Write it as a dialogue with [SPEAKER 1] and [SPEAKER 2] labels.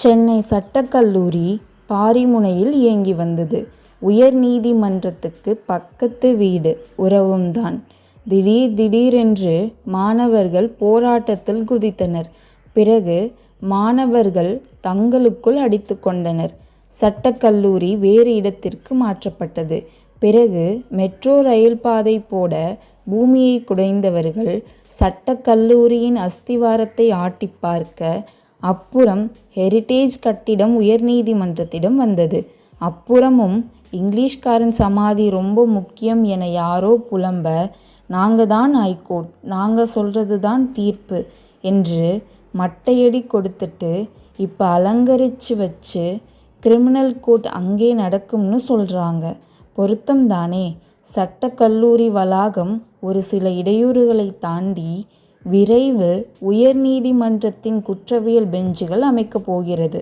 [SPEAKER 1] சென்னை சட்டக்கல்லூரி பாரிமுனையில் இயங்கி வந்தது. உயர் நீதிமன்றத்துக்கு பக்கத்து வீடு. உறவும்தான். திடீர் திடீரென்று மாணவர்கள் போராட்டத்தில் குதித்தனர். பிறகு மாணவர்கள் தங்களுக்குள் அடித்து கொண்டனர். சட்டக்கல்லூரி வேறு இடத்திற்கு மாற்றப்பட்டது. பிறகு மெட்ரோ ரயில் பாதை போட பூமியை குடைந்தவர்கள் சட்டக்கல்லூரியின் அஸ்திவாரத்தை ஆட்டிப் பார்க்க அப்புறம் ஹெரிட்டேஜ் கட்டிடம் உயர்நீதிமன்றத்திடம் வந்தது. அப்புறமும் இங்கிலீஷ்காரன் சமாதி ரொம்ப முக்கியம் என யாரோ புலம்ப நாங்கள் தான் ஹைகோர்ட் நாங்கள் சொல்கிறது தான் தீர்ப்பு என்று மட்டையடி கொடுத்துட்டு இப்போ அலங்கரித்து வச்சு கிரிமினல் கோர்ட் அங்கே நடக்கும்னு சொல்கிறாங்க பொருத்தம் தானே. சட்டக்கல்லூரி வளாகம் ஒரு சில இடையூறுகளை தாண்டி விரைவில் உயர்நீதிமன்றத்தின் குற்றவியல் பெஞ்சுகள் அமைக்கப் போகிறது.